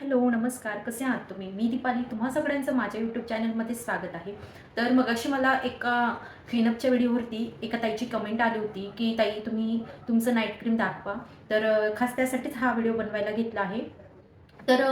Hello नमस्कार. कसे आहात तुम्ही? मी दीपाली. तुम्हा सगळ्यांचं माझ्या यूट्यूब चॅनलमध्ये स्वागत आहे. तर मग अशी मला एका क्लीनअपच्या व्हिडिओवरती एका ताईची कमेंट आली होती की ताई तुम्ही तुमचं नाईट क्रीम दाखवा. तर खास त्यासाठीच हा व्हिडिओ बनवायला घेतला आहे. तर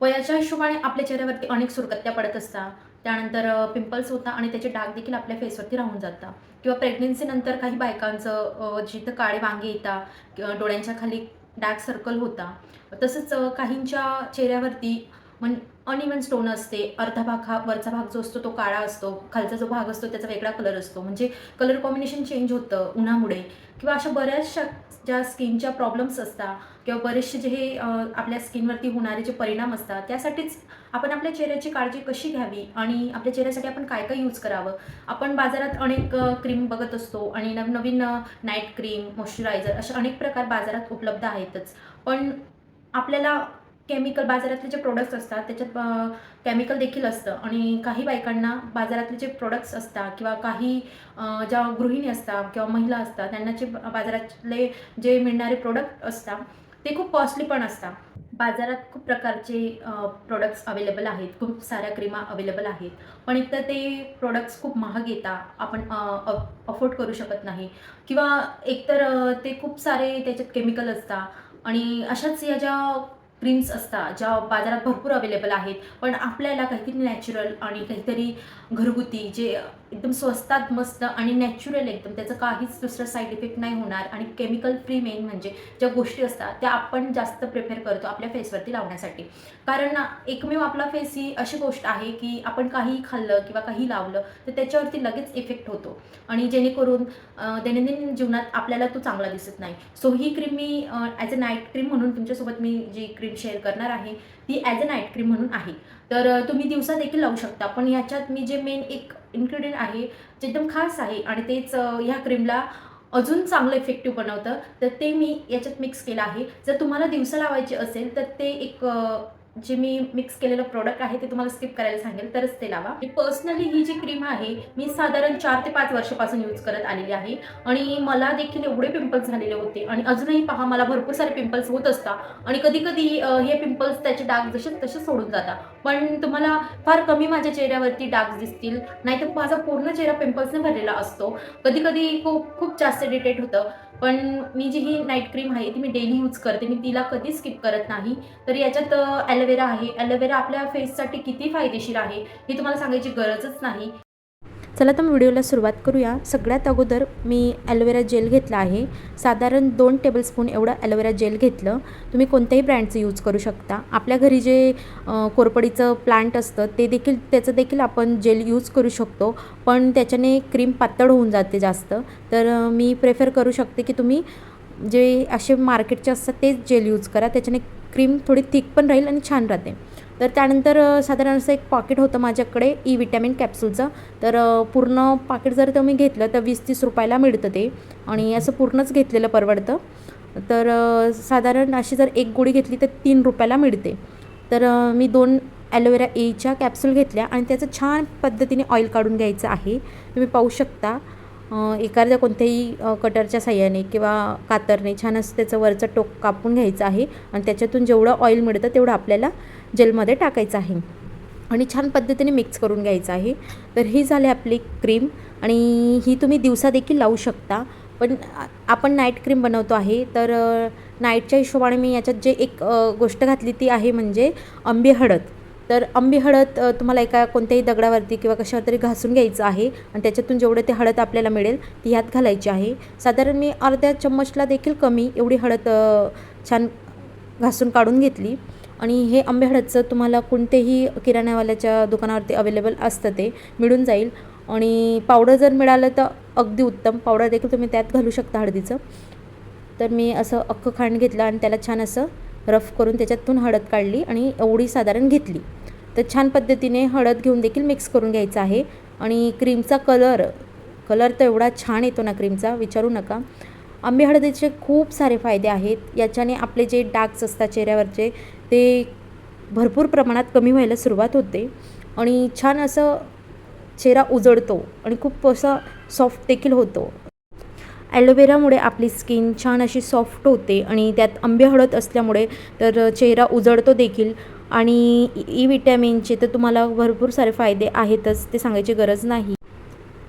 वयाच्या हिशोबाने आपल्या चेहऱ्यावरती अनेक सुरकत्या पडत असतात. त्यानंतर पिंपल्स होता आणि त्याचे डाग देखील आपल्या फेसवरती राहून जातात. किंवा प्रेग्नेन्सीनंतर काही बायकांचं जिथं काळे वांगे येतात किंवा डोळ्यांच्या खाली डार्क सर्कल होता. तसंच काहींच्या चेहऱ्यावरती म्हण अनइवन स्टोन असते अर्धा भाग हा वरचा भाग जो असतो तो काळा असतो खालचा जो भाग असतो त्याचा वेगळा कलर असतो. म्हणजे कलर कॉम्बिनेशन चेंज होतं उन्हामुळे. किंवा अशा बऱ्याचशा ज्या स्किनच्या प्रॉब्लेम्स असतात किंवा बरेचसे जे हे आपल्या स्किनवरती होणारे जे परिणाम असतात त्यासाठीच आपण आपल्या चेहऱ्याची काळजी कशी घ्यावी? आणि आपल्या चेहऱ्यासाठी आपण काय काय यूज करावं? आपण बाजारात अनेक क्रीम बघत असतो आणि नवनवीन नाईट क्रीम मॉइश्चरायझर असे अनेक प्रकार बाजारात उपलब्ध आहेतच. पण आपल्याला केमिकल बाजारातले जे प्रोडक्ट्स असतात त्याच्यात केमिकल देखील असतं. आणि काही बायकांना बाजारातले जे प्रोडक्ट्स असतात किंवा काही ज्या गृहिणी असतात किंवा महिला असतात त्यांना जे बाजारातले जे मिळणारे प्रोडक्ट असतात ते खूप कॉस्टली पण असतात. बाजारात खूप प्रकारचे प्रोडक्ट्स अवेलेबल आहेत. खूप साऱ्या क्रीमा अवेलेबल आहेत. पण एकतर ते प्रोडक्ट्स खूप महाग येतात. आपण अफोर्ड करू शकत नाही. किंवा एकतर ते खूप सारे त्याच्यात केमिकल असतात. आणि अशाच या ज्या क्रीम्स असतात ज्या बाजारात भरपूर अवेलेबल आहेत. पण आपल्याला काहीतरी नॅचरल आणि काहीतरी घरगुती जे एकदम स्वस्तात मस्त आणि नॅचरल एकदम. त्याचं काहीच दुसरं साईड इफेक्ट नाही होणार आणि केमिकल फ्री मेन म्हणजे ज्या गोष्टी असतात त्या आपण जास्त प्रिफेअर करतो आपल्या फेसवरती लावण्यासाठी. कारण एकमेव आपला फेस ही अशी गोष्ट आहे की आपण काही खाल्लं किंवा काही लावलं तर त्याच्यावरती लगेच इफेक्ट होतो. आणि जेणेकरून दैनंदिन जीवनात आपल्याला तो चांगला दिसत नाही. सो ही क्रीम मी ॲज अ नाईट क्रीम म्हणून तुमच्यासोबत मी जी क्रीम शेअर करणार आहे ती ॲज अ नाईट क्रीम म्हणून आहे. तर तुम्ही दिवसा देखील लावू शकता. पण ह्याच्यात मी जे मेन एक इन्ग्रेडियंट आहे जे एकदम खास आहे आणि तेच ह्या क्रीमला अजून चांगलं इफेक्टिव्ह बनवतं तर ते मी याच्यात मिक्स केलं आहे. जर तुम्हाला दिवसा लावायचे असेल तर ते एक जे मी मिक्स केलेलं प्रोडक्ट आहे ते तुम्हाला स्किप करायला सांगेल तरच ते लावा. पर्सनली ही जी क्रीम आहे मी साधारण चार ते पाच वर्षापासून यूज करत आलेली आहे. आणि मला देखील एवढे पिंपल्स झालेले होते आणि अजूनही पहा मला भरपूर सारे पिंपल्स होत असतात. आणि कधी कधी हे पिंपल्स त्याचे डाग जसे तसे सोडून जातात. पण तुम्हाला फार कमी माझ्या चेहऱ्यावरती डाग दिसतील. नाहीतर माझा पूर्ण चेहरा पिंपल्सने भरलेला असतो. कधी कधी खूप खूप जास्त इरिटेट होतं. पण मी जी ही नाईट क्रीम आहे ती मी डेली यूज करते. मी तिला कधीच स्किप करत नाही. तर याच्यात ॲलोवेरा आहे. ॲलोवेरा आपल्या फेससाठी किती फायदेशीर आहे हे तुम्हाला सांगायची गरजच नाही. चला तर मग व्हिडिओला सुरुवात करूया. सगळ्यात अगोदर मी ॲलोवेरा जेल घेतला आहे. साधारण दोन टेबलस्पून एवढं ॲलोवेरा जेल घेतलं. तुम्ही कोणत्याही ब्रँडचं यूज करू शकता. आपल्या घरी जे कोरपडीचं प्लांट असतं ते देखील त्याचं देखील आपण जेल यूज करू शकतो. पण त्याच्याने क्रीम पातळ होऊन जाते जास्त. तर मी प्रेफर करू शकते की तुम्ही जे असे मार्केटचे असतात तेच जेल यूज करा. त्याच्याने क्रीम थोडी थिक पण राहील आणि छान राहते. तर त्यानंतर साधारण असं एक पॉकेट होतं माझ्याकडे ई विटॅमिन कॅप्सूलचं तर पूर्ण पाकिट जर तुम्ही घेतलं तर वीस तीस रुपयाला मिळतं ते. आणि असं पूर्णच घेतलेलं परवडतं. तर साधारण अशी जर एक गोळी घेतली तर तीन रुपयाला मिळते. तर मी दोन ॲलोवेरा एच्या कॅप्सूल घेतल्या आणि त्याचं छान पद्धतीने ऑइल काढून घ्यायचं आहे. तुम्ही पाहू शकता. एखाद्या कोणत्याही कटरच्या साह्याने किंवा कातरने छान असं त्याचं वरचं टोक कापून घ्यायचं आहे आणि त्याच्यातून जेवढं ऑइल मिळतं तेवढं आपल्याला जेलमध्ये टाकायचं आहे. आणि छान पद्धतीने मिक्स करून घ्यायचं आहे. तर ही झाली आपली क्रीम आणि ही तुम्ही दिवसादेखील लावू शकता. पण आपण नाईट क्रीम बनवतो आहे. तर नाईटच्या हिशोबाने मी याच्यात जे एक गोष्ट घातली ती आहे म्हणजे आंबे हळद. तर आंबी हळद तुम्हाला एका कोणत्याही दगडावरती किंवा कशावर तरी घासून घ्यायचं आहे आणि त्याच्यातून जेवढं ते हळद आपल्याला मिळेल ती ह्यात घालायची आहे. साधारण मी अर्ध्या चम्मचला देखील कमी एवढी हळद छान घासून काढून घेतली. आणि हे आंबे हळदचं तुम्हाला कोणतेही किराण्यावाल्याच्या दुकानावरती अवेलेबल असतं ते मिळून जाईल. आणि पावडर जर मिळालं तर अगदी उत्तम. पावडर देखील तुम्ही त्यात घालू शकता हळदीचं. तर मी असं अख्खं खांड घेतलं आणि त्याला छान असं रफ करून त्याच्यातून हळद काढली आणि एवढी साधारण घेतली. तर छान पद्धतीने हळद घेऊन देखील मिक्स करून घ्यायचं आहे. आणि क्रीमचा कलर कलर तर एवढा छान येतो ना क्रीमचा विचारू नका. आंबे हळदीचे खूप सारे फायदे आहेत. याच्याने आपले जे डार्क्स असतात चेहऱ्यावरचे ते भरपूर प्रमाणात कमी व्हायला सुरुवात होते. आणि छान असं चेहरा उजळतो आणि खूप असं सॉफ्ट देखील होतो. ॲलोवेरामुळे आपली स्किन छान अशी सॉफ्ट होते आणि त्यात आंबे हळद असल्यामुळे तर चेहरा उजळतो देखील. आणि ई विटॅमिनचे तर तुम्हाला भरपूर सारे फायदे आहेतच ते सांगायची गरज नाही.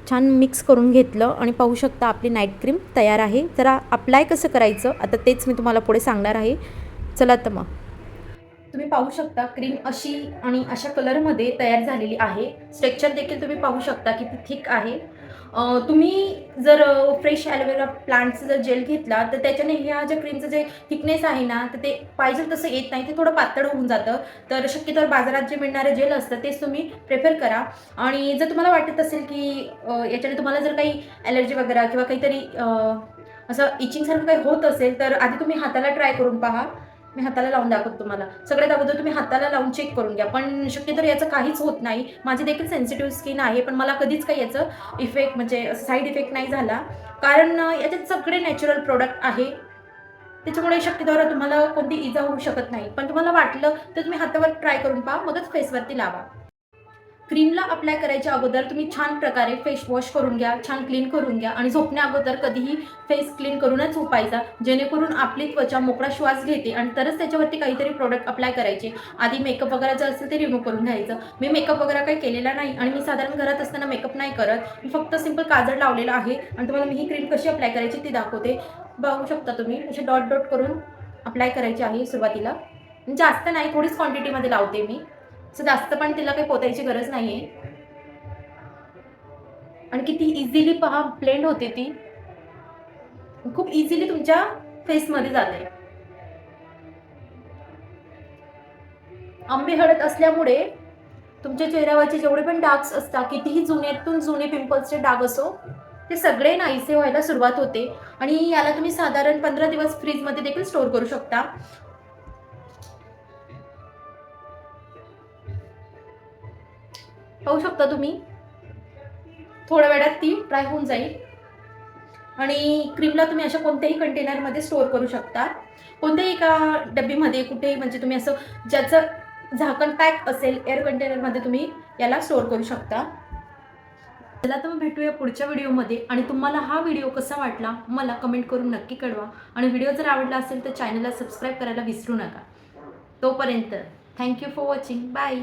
छान मिक्स करून घेतलं आणि पाहू शकता आपली नाईट क्रीम तयार आहे. जरा अप्लाय कसं करायचं आता तेच मी तुम्हाला पुढे सांगणार आहे. चला तर मग. तुम्ही पाहू शकता क्रीम अशी आणि अशा कलरमध्ये तयार झालेली आहे. स्ट्रेक्चर देखील तुम्ही पाहू शकता किती थिक आहे. तुम्ही जर फ्रेश ॲलोवेरा प्लांटचं जर जेल घेतला तर त्याच्याने ह्या ज्या क्रीमचं जे थिकनेस आहे ना तर ते पाहिजे तसं येत नाही ते थोडं पातळ होऊन जातं. तर शक्यतो बाजारात जे मिळणारे जेल असतं तेच तुम्ही प्रेफर करा. आणि जर तुम्हाला वाटत असेल की याच्याने तुम्हाला जर काही ॲलर्जी वगैरे किंवा काहीतरी असं इचिंगसारखं काही होत असेल तर आधी तुम्ही हाताला ट्राय करून पहा. मी हाताला लावून दाखवतो तुम्हाला. सगळ्यात अगोदर तुम्ही हाताला लावून चेक करून घ्या. पण शक्यतो याचं काहीच होत नाही. माझी देखील सेन्सिटिव्ह स्किन आहे पण मला कधीच काही याचं इफेक्ट म्हणजे साईड इफेक्ट नाही झाला. कारण याच्यात सगळे नॅचरल प्रोडक्ट आहे. त्याच्यामुळे शक्यतोवर तुम्हाला कोणती इजा होऊ शकत नाही. पण तुम्हाला वाटलं तर तुम्ही हातावर ट्राय करून पहा. मगच फेसवरती लावा. क्रीमला अप्लाय करायच्या अगोदर तुम्ही छान प्रकारे फेस वॉश करून घ्या छान क्लीन करून घ्या आणि झोपण्या अगोदर कधीही फेस क्लीन करूनच झोपायचा जेणेकरून आपली त्वचा मोकळा श्वास घेते आणि तरच त्याच्यावरती काहीतरी प्रोडक्ट अप्लाय करायचे. आधी मेकअप वगैरे जर असेल ते रिमूव्ह करून घ्यायचं. मी मेकअप वगैरे काही केलेला नाही आणि मी साधारण घरात असताना मेकअप नाही करत. मी फक्त सिंपल काजळ लावलेला आहे आणि तुम्हाला मी ही क्रीम कशी अप्लाय करायची ती दाखवते. बघू शकता तुम्ही असे डॉट डॉट करून अप्लाय करायची आहे सुरुवातीला. जास्त नाही थोडीच क्वांटिटीमध्ये लावते मी. सो जास्त पण तिला काही पोतायची गरज नाही आहे आणि किती इझिली पहा ब्लेंड होते ती. खूप इझिली तुमच्या फेसमध्ये जाते. आंबे हळद असल्यामुळे तुमच्या चेहऱ्यावरचे जेवढे पण डार्क्स असतात कितीही जुन्यातून जुने पिंपल्सचे डाग असो ते सगळे नाहीसे व्हायला सुरुवात होते. आणि याला तुम्ही साधारण पंधरा दिवस फ्रीजमध्ये देखील स्टोअर करू शकता. पाहू शकता तुम्ही. थोड्या वेळात ती ड्राय होऊन जाईल. आणि क्रीमला तुम्ही अशा कोणत्याही कंटेनरमध्ये स्टोअर करू शकता. कोणत्याही एका डब्बीमध्ये कुठेही म्हणजे तुम्ही असं ज्याचं झाकण पॅक असेल एअर कंटेनरमध्ये तुम्ही याला स्टोअर करू शकता. चला तर मग भेटूया पुढच्या व्हिडिओमध्ये आणि तुम्हाला हा व्हिडिओ कसा वाटला मला कमेंट करून नक्की कळवा. आणि व्हिडिओ जर आवडला असेल तर चॅनलला सबस्क्राईब करायला विसरू नका. तोपर्यंत थँक्यू फॉर वॉचिंग बाय